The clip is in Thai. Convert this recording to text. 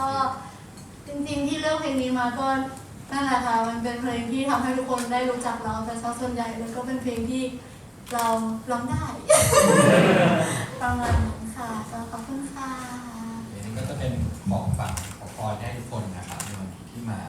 ก็จริงๆที่เลือกเพลงนี้มาก็นั่นแหละค่ะ มันเป็นเพลงที่ทำให้ทุกคนได้รู้จักเราแต่ซะส่วนใหญ่แล้วก็เป็นเพลงที่เราร้องได้ ประมาณนั้นค่ะก็ขอบคุณค่ะ